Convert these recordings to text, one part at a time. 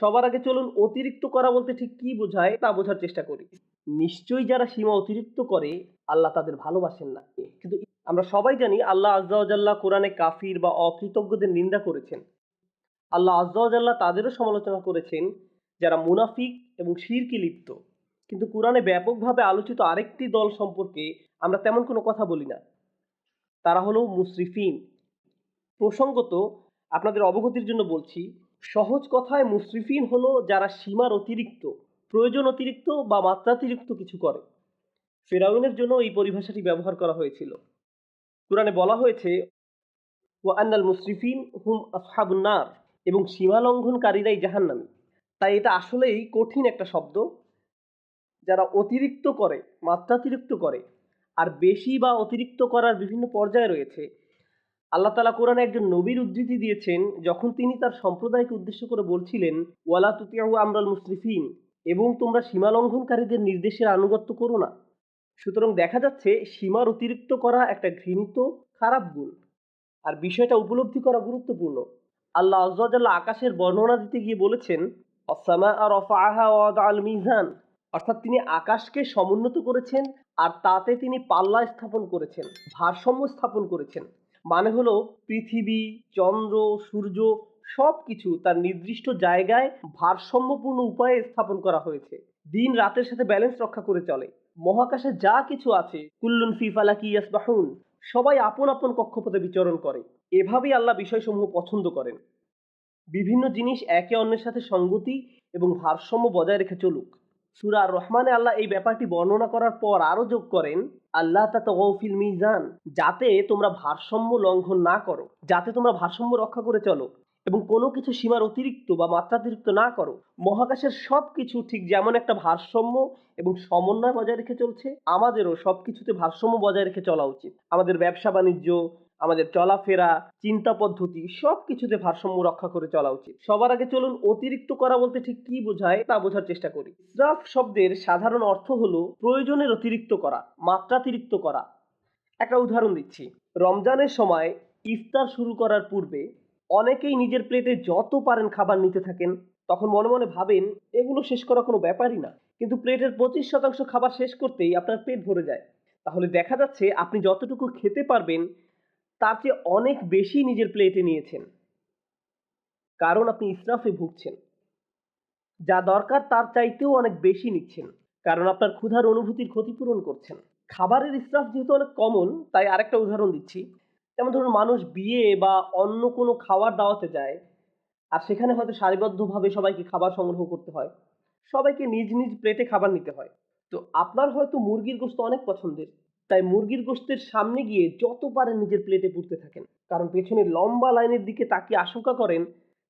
সবার আগে চলুন অতিরিক্ত করা বলতে ঠিক কি বোঝায় তা বোঝার চেষ্টা করি। নিশ্চয়ই যারা সীমা অতিরিক্ত করে, আল্লাহ তাদের ভালোবাসেন না। কিন্তু আমরা সবাই জানি আল্লাহ আজ্জাউজাল্লাহ কোরআনে কাফির বা অকৃতজ্ঞদের নিন্দা করেছেন। আল্লাহ আজ্জাউজাল্লাহ তাদেরও সমালোচনা করেছেন যারা মুনাফিক এবং শিরকি লিপ্ত। কিন্তু কোরআনে ব্যাপকভাবে আলোচিত আরেকটি দল সম্পর্কে আমরা তেমন কোনো কথা বলি না। তারা হলো মুসরিফিন। প্রসঙ্গত আপনাদের অবগতির জন্য বলছি সহজ কথায় মুসরিফিন হলো যারা সীমার অতিরিক্ত, প্রয়োজন অতিরিক্ত বা মাত্রাতিরিক্ত কিছু করে। ফেরাউনের জন্য এই পরিভাষাটি ব্যবহার করা হয়েছিল। কোরআনে বলা হয়েছে ও আন্নাল মুসরিফিন হুম আসহাবুন্নার এবং সীমা লঙ্ঘনকারীরাই জাহান্নামী। তাই এটা আসলেই কঠিন একটা শব্দ। যারা অতিরিক্ত করে, মাত্রাতিরিক্ত করে, আর বেশি বা অতিরিক্ত করার বিভিন্ন পর্যায়ে রয়েছে আল্লাহ তালা কোরআনে একজন নবীর উদ্ধৃতি দিয়েছেন যখন তিনি তার সম্প্রদায়কে উদ্দেশ্য করে বলছিলেন, ওয়ালা তুতিয়াহু আমরাল মুসরিফিন এবং তোমরা সীমা লঙ্ঘনকারীদের নির্দেশের আনুগত্য করো না। সুতরাং দেখা যাচ্ছে সীমার অতিরিক্ত করা একটা ঘৃণিত, খারাপ গুণ। আর বিষয়টা উপলব্ধি করা গুরুত্বপূর্ণ। আল্লাহ আজ্লাহ আকাশের বর্ণনা দিতে গিয়ে বলেছেন অসামা আর অফাহা আল মিজান অর্থাৎ তিনি আকাশকে সমুন্নত করেছেন আর তাতে তিনি পাল্লা স্থাপন করেছেন, ভারসাম্য স্থাপন করেছেন। মানে হলো পৃথিবী, চন্দ্র, সূর্য সব কিছু তার নির্দিষ্ট জায়গায় ভারসাম্যপূর্ণ উপায়ে স্থাপন করা হয়েছে। দিন রাতের সাথে ব্যালেন্স রক্ষা করে চলে। মহাকাশে যা কিছু আছে, কুল্লুন ফিফালাকি ইয়াসবাহুন, সবাই আপন আপন কক্ষপথে বিচরণ করে। এভাবেই আল্লাহ বিষয়সমূহ পছন্দ করেন। বিভিন্ন জিনিস একে অন্যের সাথে সঙ্গতি এবং ভারসাম্য বজায় রেখে চলুক। সুরা রহমানে আল্লাহ এই ব্যাপারটি বর্ণনা করার পর আরও যোগ করেন, আল্লাহ তা তগফিল মিজান, যাতে তোমরা ভারসাম্য লঙ্ঘন না করো, যাতে তোমরা ভারসাম্য রক্ষা করে চলো এবং কোনো কিছু সীমার অতিরিক্ত বা মাত্রাতিরিক্ত না করো। মহাকাশের সব কিছু ঠিক যেমন একটা ভারসাম্য এবং সমন্বয় বজায় রেখে চলছে, আমাদেরও সব কিছুতে ভারসাম্য বজায় রেখে চলা উচিত। আমাদের ব্যবসা বাণিজ্য আমাদের চলাফেরা, চিন্তা পদ্ধতি সব কিছুতে ভারসাম্য রক্ষা করে চলা উচিত। সবার আগে চলুন অতিরিক্ত করা বলতে ঠিক কি বোঝায় তা বোঝার চেষ্টা করি। ইসরাফ শব্দের সাধারণ অর্থ হলো প্রয়োজনের অতিরিক্ত করা, মাত্রাতিরিক্ত করা। একটা উদাহরণ দিচ্ছি। রমজানের সময় ইফতার শুরু করার পূর্বে অনেকেই নিজের প্লেটে যত পারেন খাবার নিতে থাকেন, তখন মনে মনে ভাবেন এগুলো শেষ করা কোনো ব্যাপারই না। কিন্তু প্লেটের পঁচিশ শতাংশ খাবার শেষ করতেই আপনার পেট ভরে যায়। তাহলে দেখা যাচ্ছে আপনি যতটুকু খেতে পারবেন তার চেয়ে অনেক বেশি নিজের প্লেটে নিয়েছেন। কারণ আপনি ইসরাফে ভুগছেন। যা দরকার তার চাইতেও অনেক বেশি নিচ্ছেন। কারণ আপনার ক্ষুধার অনুভূতির ক্ষতিপূরণ করছেন। খাবারের ইসরাফ যেহেতু অনেক কমন তাই আরেকটা উদাহরণ দিচ্ছি। যেমন ধরুন, মানুষ বিয়ে বা অন্য কোনো খাবার দাওয়াতে যায়, আর সেখানে হয়তো সারিবদ্ধভাবে সবাইকে খাবার সংগ্রহ করতে হয়। সবাইকে নিজ নিজ প্লেটে খাবার নিতে হয়। তো আপনার হয়তো মুরগির গোস্ত অনেক পছন্দের। তাই মুরগির গোস্তের সামনে গিয়ে যত পারেন নিজের প্লেটে পুড়তে থাকেন, কারণ পেছনে লম্বা লাইনের দিকে তাকিয়ে আশঙ্কা করেন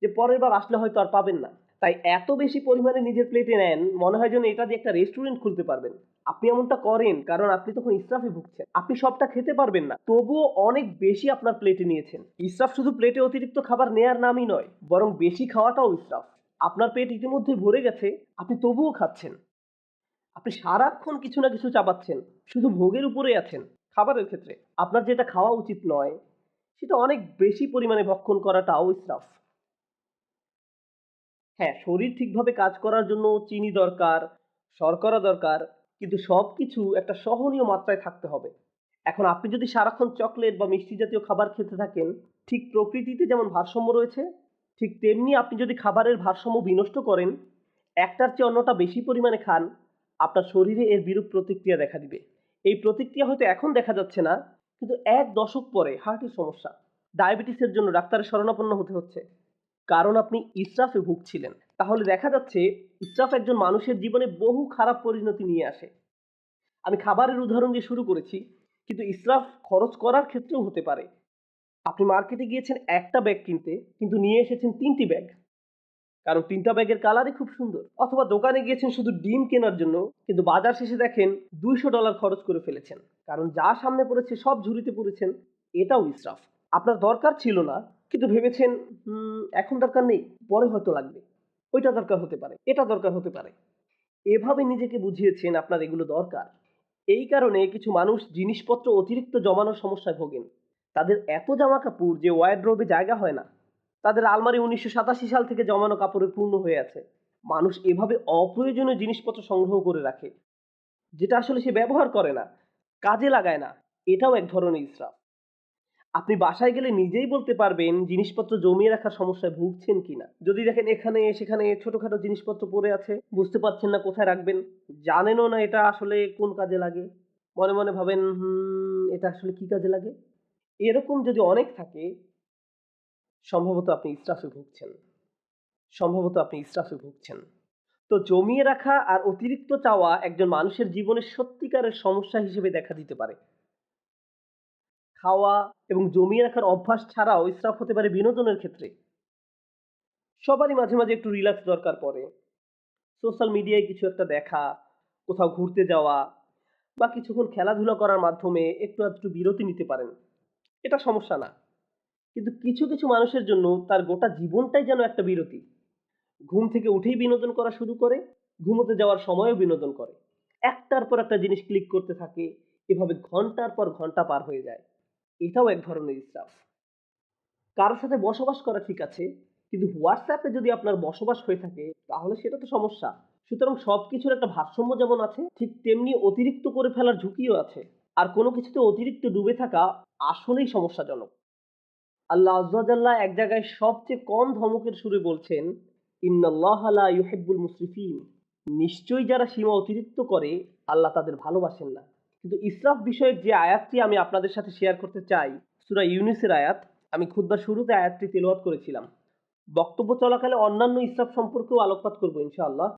যে পরের বার আসলে হয়তো আর পাবেন না। তাই এত বেশি পরিমাণে নিজের প্লেটে নেন, মনে হয় যেন এটা দিয়ে একটা রেস্টুরেন্ট খুলতে পারবেন। আপনি এমনটা করেন কারণ আপনি তখন ইসরাফে ভুগছেন। আপনি সবটা খেতে পারবেন না। তবুও অনেক বেশি আপনার প্লেটে নিয়েছেন। ইসরাফ শুধু প্লেটে অতিরিক্ত খাবার নেয়ার নামই নয়, বরং বেশি খাওয়াটাও ইসরাফ। আপনার পেট ইতিমধ্যে ভরে গেছে, আপনি তবুও খাচ্ছেন। আপনি সারাক্ষণ কিছু না কিছু চাপাচ্ছেন, শুধু ভোগের উপরে আছেন। খাবারের ক্ষেত্রে আপনার যেটা খাওয়া উচিত নয়, সেটা অনেক বেশি পরিমাণে ভক্ষণ করাটাও ইসরাফ হ্যাঁ শরীর ঠিকভাবে কাজ করার জন্য চিনি দরকার, শর্করা দরকার, কিন্তু সব কিছু একটা সহনীয় মাত্রায় থাকতে হবে। এখন আপনি যদি সারাক্ষণ চকলেট বা মিষ্টি জাতীয় খাবার খেতে থাকেন, ঠিক প্রকৃতিতে যেমন ভারসাম্য রয়েছে, ঠিক তেমনি আপনি যদি খাবারের ভারসাম্য বিনষ্ট করেন, একটার চেয়ে অন্যটা বেশি পরিমাণে খান আপনার শরীরে এর বিরূপ প্রতিক্রিয়া দেখা দিবে। এই প্রতিক্রিয়া হয়তো এখন দেখা যাচ্ছে না, কিন্তু এক দশক পরে হার্টের সমস্যা। ডায়াবেটিসের জন্য ডাক্তারের শরণাপন্ন হতে হচ্ছে। কারণ আপনি ইসরাফে ভুগছিলেন। তাহলে দেখা যাচ্ছে ইসরাফ একজন মানুষের জীবনে বহু খারাপ পরিণতি নিয়ে আসে। আমি খাবারের উদাহরণ দিয়ে শুরু করেছি, কিন্তু ইসরাফ খরচ করার ক্ষেত্রেও হতে পারে। আপনি মার্কেটে গিয়েছেন একটা ব্যাগ কিনতে, কিন্তু নিয়ে এসেছেন তিনটি ব্যাগ। কারণ তিনটা ব্যাগের কালারই খুব সুন্দর। অথবা দোকানে গিয়েছেন শুধু ডিম কেনার জন্য, কিন্তু বাজার শেষে দেখেন দুইশো ডলার খরচ করে ফেলেছেন। কারণ যা সামনে পড়েছে সব ঝুড়িতে পড়েছেন, এটাও ইসরাফ আপনার দরকার ছিল না, কিন্তু ভেবেছেন এখন দরকার নেই, পরে হয়তো লাগবে। ওইটা দরকার হতে পারে, এটা দরকার হতে পারে। এভাবে নিজেকে বুঝিয়েছেন আপনার এগুলো দরকার। এই কারণে কিছু মানুষ জিনিসপত্র অতিরিক্ত জমানোর সমস্যায় ভোগেন। তাদের এত জামা কাপড় যে ওয়ার্ড্রোবে জায়গা হয় না। তাদের আলমারি উনিশশো সাতাশি সাল থেকে জমানো কাপড়ে পূর্ণ হয়ে আছে। মানুষ এভাবে অপ্রয়োজনীয় জিনিসপত্র সংগ্রহ করে রাখে, যেটা আসলে সে ব্যবহার করে না, কাজে লাগায় না। এটাও এক ধরনের ইসরাফ। আপনি বাসায় গেলে নিজেই বলতে পারবেন জিনিসপত্র জমিয়ে রাখার সমস্যায় ভুগছেন কিনা। যদি দেখেন এখানে, সেখানে ছোটখাটো জিনিসপত্র পড়ে আছে, বুঝতে পারছেন না কোথায় রাখবেন, জানেনও না এটা আসলে কোন কাজে লাগে। মনে মনে ভাবেন এটা আসলে কি কাজে লাগে? এরকম যদি অনেক থাকে সম্ভবত আপনি ইসরাফে ভুগছেন। সম্ভবত আপনি ইসরাফে ভুগছেন। তো জমিয়ে রাখা আর অতিরিক্ত চাওয়া একজন মানুষের জীবনে সত্যিকারের সমস্যা হিসেবে দেখা দিতে পারে। খাওয়া এবং জমিয়ে রাখার অভ্যাস ছাড়াও ইসরাফ হতে পারে বিনোদনের ক্ষেত্রে। সবারই মাঝে মাঝে একটু রিল্যাক্স দরকার পড়ে। সোশ্যাল মিডিয়ায় কিছু একটা দেখা, কোথাও ঘুরতে যাওয়া বা কিছুক্ষণ খেলাধুলা করার মাধ্যমে একটু একটু বিরতি নিতে পারেন। এটা সমস্যা না। কিন্তু কিছু কিছু মানুষের জন্য তার গোটা জীবনটাই যেন একটা বিরতি। ঘুম থেকে উঠেই বিনোদন করা শুরু করে, ঘুমোতে যাওয়ার সময়ও বিনোদন করে। একটার পর একটা জিনিস ক্লিক করতে থাকে, এভাবে ঘণ্টার পর ঘণ্টা পার হয়ে যায়। এটাও এক ধরনের ইসরাফ কারোর সাথে বসবাস করা ঠিক আছে, কিন্তু হোয়াটসঅ্যাপে যদি আপনার বসবাস হয়ে থাকে, তাহলে সেটা তো সমস্যা। সুতরাং সব কিছুর একটা ভারসাম্য যেমন আছে, ঠিক তেমনি অতিরিক্ত করে ফেলার ঝুঁকিও আছে। আর কোনো কিছুতে অতিরিক্ত ডুবে থাকা আসলেই সমস্যাজনক। আল্লাহ আজ্লাহ এক জায়গায় সবচেয়ে কম ধমকের সুরে বলছেন, ইন্নাল্লাহ লা ইউহিব্বুল মুসরিফিন। নিশ্চয়ই যারা সীমা অতিরিক্ত করে, আল্লাহ তাদের ভালোবাসেন না। কিন্তু ইসরাফ বিষয়ক যে আয়াতটি আমি আপনাদের সাথে শেয়ার করতে চাই, সুরা ইউনিসের আয়াত, আমি খুদ্বার শুরুতে আয়াতটি তেলাওয়াত করেছিলাম। বক্তব্য চলাকালে অন্যান্য ইসরাফ সম্পর্কেও আলোকপাত করব ইনশাআল্লাহ।